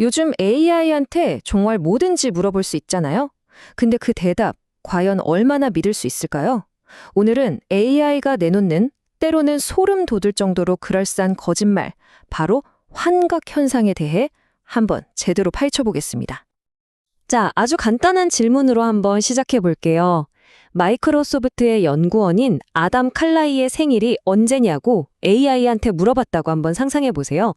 요즘 AI한테 정말 뭐든지 물어볼 수 있잖아요. 근데 그 대답, 과연 얼마나 믿을 수 있을까요? 오늘은 AI가 내놓는 때로는 소름 돋을 정도로 그럴싸한 거짓말, 바로 환각 현상에 대해 한번 제대로 파헤쳐 보겠습니다. 자, 아주 간단한 질문으로 한번 시작해 볼게요. 마이크로소프트의 연구원인 아담 칼라이의 생일이 언제냐고 AI한테 물어봤다고 한번 상상해 보세요.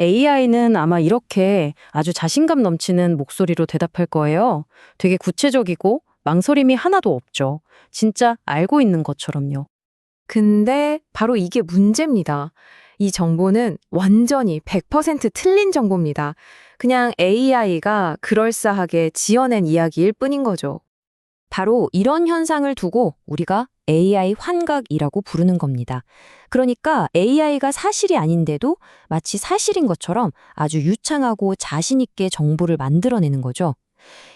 AI는 아마 이렇게 아주 자신감 넘치는 목소리로 대답할 거예요. 되게 구체적이고 망설임이 하나도 없죠. 진짜 알고 있는 것처럼요. 근데 바로 이게 문제입니다. 이 정보는 완전히 100% 틀린 정보입니다. 그냥 AI가 그럴싸하게 지어낸 이야기일 뿐인 거죠. 바로 이런 현상을 두고 우리가 AI 환각이라고 부르는 겁니다. 그러니까 AI가 사실이 아닌데도 마치 사실인 것처럼 아주 유창하고 자신있게 정보를 만들어내는 거죠.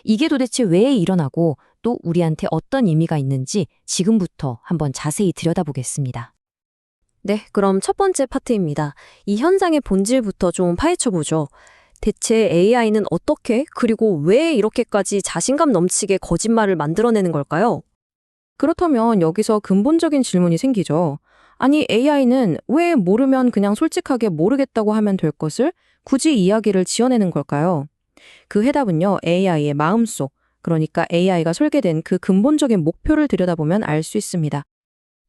이게 도대체 왜 일어나고 또 우리한테 어떤 의미가 있는지 지금부터 한번 자세히 들여다보겠습니다. 네, 그럼 첫 번째 파트입니다. 이 현상의 본질부터 좀 파헤쳐보죠. 대체 AI는 어떻게 그리고 왜 이렇게까지 자신감 넘치게 거짓말을 만들어내는 걸까요? 그렇다면 여기서 근본적인 질문이 생기죠. 아니, AI는 왜 모르면 그냥 솔직하게 모르겠다고 하면 될 것을 굳이 이야기를 지어내는 걸까요? 그 해답은요, AI의 마음속, 그러니까 AI가 설계된 그 근본적인 목표를 들여다보면 알 수 있습니다.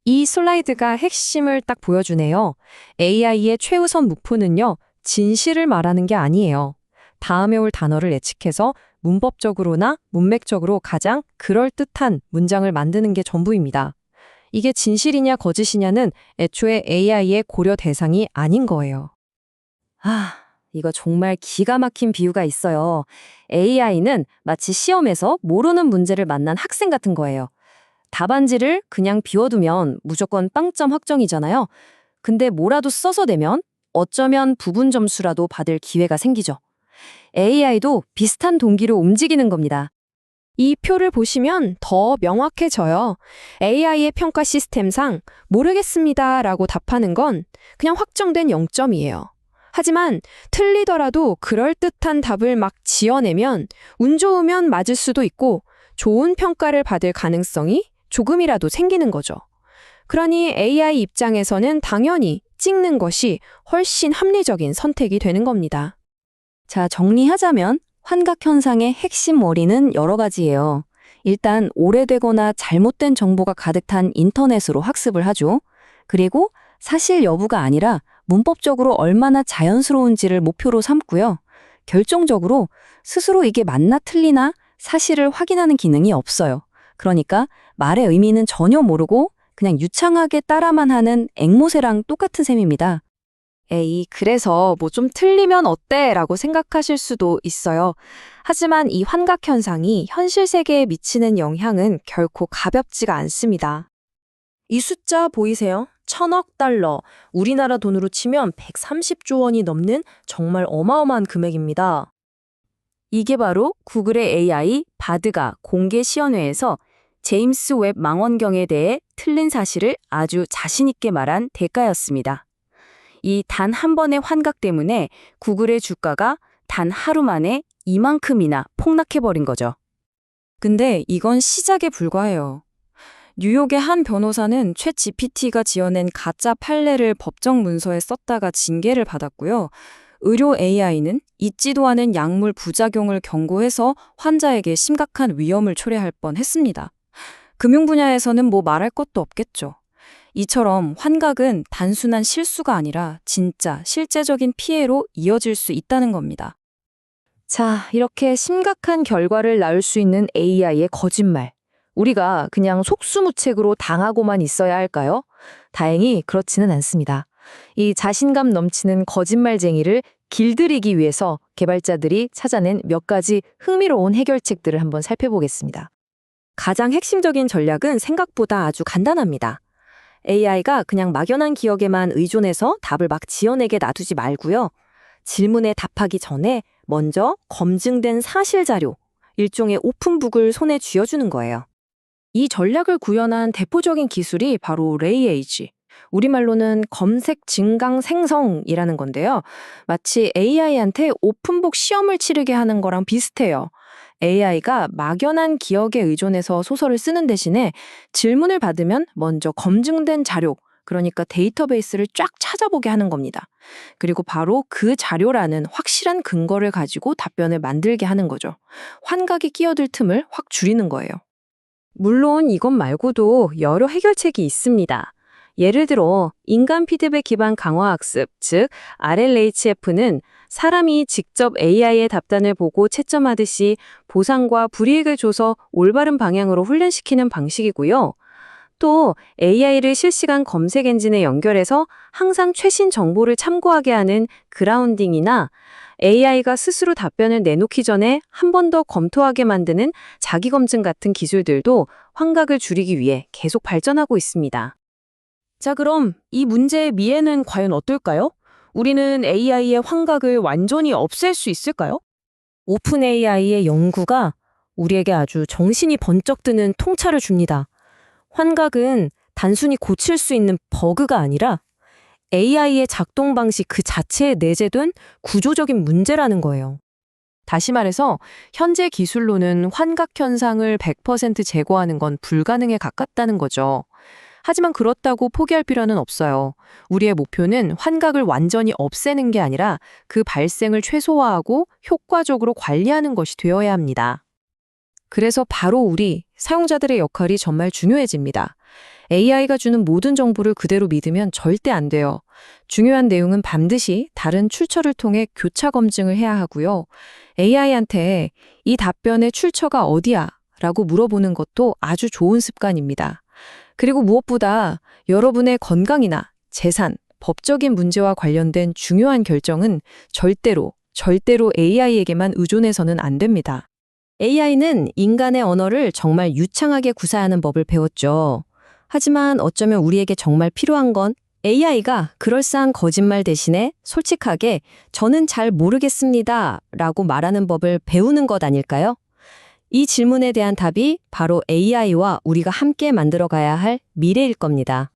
이 슬라이드가 핵심을 딱 보여주네요. AI의 최우선 목표는요, 진실을 말하는 게 아니에요. 다음에 올 단어를 예측해서 문법적으로나 문맥적으로 가장 그럴듯한 문장을 만드는 게 전부입니다. 이게 진실이냐 거짓이냐는 애초에 AI의 고려 대상이 아닌 거예요. 아, 이거 정말 기가 막힌 비유가 있어요. AI는 마치 시험에서 모르는 문제를 만난 학생 같은 거예요. 답안지를 그냥 비워두면 무조건 빵점 확정이잖아요. 근데 뭐라도 써서 내면 어쩌면 부분 점수라도 받을 기회가 생기죠. AI도 비슷한 동기로 움직이는 겁니다. 이 표를 보시면 더 명확해져요. AI의 평가 시스템상 모르겠습니다 라고 답하는 건 그냥 확정된 0점이에요. 하지만 틀리더라도 그럴듯한 답을 막 지어내면 운 좋으면 맞을 수도 있고 좋은 평가를 받을 가능성이 조금이라도 생기는 거죠. 그러니 AI 입장에서는 당연히 찍는 것이 훨씬 합리적인 선택이 되는 겁니다. 자, 정리하자면 환각 현상의 핵심 원인은 여러 가지예요. 일단 오래되거나 잘못된 정보가 가득 탄 인터넷으로 학습을 하죠. 그리고 사실 여부가 아니라 문법적으로 얼마나 자연스러운지를 목표로 삼고요. 결정적으로 스스로 이게 맞나 틀리나 사실을 확인하는 기능이 없어요. 그러니까 말의 의미는 전혀 모르고 그냥 유창하게 따라만 하는 앵무새랑 똑같은 셈입니다. 에이, 그래서 뭐 좀 틀리면 어때? 라고 생각하실 수도 있어요. 하지만 이 환각 현상이 현실 세계에 미치는 영향은 결코 가볍지가 않습니다. 이 숫자 보이세요? 천억 달러. 우리나라 돈으로 치면 130조 원이 넘는 정말 어마어마한 금액입니다. 이게 바로 구글의 AI 바드가 공개 시연회에서 제임스 웹 망원경에 대해 틀린 사실을 아주 자신있게 말한 대가였습니다. 이 단 한 번의 환각 때문에 구글의 주가가 단 하루 만에 이만큼이나 폭락해버린 거죠. 근데 이건 시작에 불과해요. 뉴욕의 한 변호사는 최 GPT가 지어낸 가짜 판례를 법정 문서에 썼다가 징계를 받았고요. 의료 AI는 잊지도 않은 약물 부작용을 경고해서 환자에게 심각한 위험을 초래할 뻔 했습니다. 금융 분야에서는 뭐 말할 것도 없겠죠. 이처럼 환각은 단순한 실수가 아니라 진짜 실제적인 피해로 이어질 수 있다는 겁니다. 자, 이렇게 심각한 결과를 낳을 수 있는 AI의 거짓말. 우리가 그냥 속수무책으로 당하고만 있어야 할까요? 다행히 그렇지는 않습니다. 이 자신감 넘치는 거짓말쟁이를 길들이기 위해서 개발자들이 찾아낸 몇 가지 흥미로운 해결책들을 한번 살펴보겠습니다. 가장 핵심적인 전략은 생각보다 아주 간단합니다. AI가 그냥 막연한 기억에만 의존해서 답을 막 지어내게 놔두지 말고요. 질문에 답하기 전에 먼저 검증된 사실 자료, 일종의 오픈북을 손에 쥐어주는 거예요. 이 전략을 구현한 대표적인 기술이 바로 레이에이지, 우리말로는 검색 증강 생성이라는 건데요. 마치 AI한테 오픈북 시험을 치르게 하는 거랑 비슷해요. AI가 막연한 기억에 의존해서 소설을 쓰는 대신에 질문을 받으면 먼저 검증된 자료, 그러니까 데이터베이스를 쫙 찾아보게 하는 겁니다. 그리고 바로 그 자료라는 확실한 근거를 가지고 답변을 만들게 하는 거죠. 환각이 끼어들 틈을 확 줄이는 거예요. 물론 이것 말고도 여러 해결책이 있습니다. 예를 들어 인간 피드백 기반 강화 학습, 즉 RLHF는 사람이 직접 AI의 답변을 보고 채점하듯이 보상과 불이익을 줘서 올바른 방향으로 훈련시키는 방식이고요. 또 AI를 실시간 검색 엔진에 연결해서 항상 최신 정보를 참고하게 하는 그라운딩이나 AI가 스스로 답변을 내놓기 전에 한 번 더 검토하게 만드는 자기 검증 같은 기술들도 환각을 줄이기 위해 계속 발전하고 있습니다. 자, 그럼 이 문제의 미래는 과연 어떨까요? 우리는 AI의 환각을 완전히 없앨 수 있을까요? 오픈 AI의 연구가 우리에게 아주 정신이 번쩍 드는 통찰을 줍니다. 환각은 단순히 고칠 수 있는 버그가 아니라 AI의 작동 방식 그 자체에 내재된 구조적인 문제라는 거예요. 다시 말해서 현재 기술로는 환각 현상을 100% 제거하는 건 불가능에 가깝다는 거죠. 하지만 그렇다고 포기할 필요는 없어요. 우리의 목표는 환각을 완전히 없애는 게 아니라 그 발생을 최소화하고 효과적으로 관리하는 것이 되어야 합니다. 그래서 바로 우리 사용자들의 역할이 정말 중요해집니다. AI가 주는 모든 정보를 그대로 믿으면 절대 안 돼요. 중요한 내용은 반드시 다른 출처를 통해 교차 검증을 해야 하고요. AI한테 이 답변의 출처가 어디야? 라고 물어보는 것도 아주 좋은 습관입니다. 그리고 무엇보다 여러분의 건강이나 재산, 법적인 문제와 관련된 중요한 결정은 절대로, 절대로 AI에게만 의존해서는 안 됩니다. AI는 인간의 언어를 정말 유창하게 구사하는 법을 배웠죠. 하지만 어쩌면 우리에게 정말 필요한 건 AI가 그럴싸한 거짓말 대신에 솔직하게 저는 잘 모르겠습니다 라고 말하는 법을 배우는 것 아닐까요? 이 질문에 대한 답이 바로 AI와 우리가 함께 만들어가야 할 미래일 겁니다.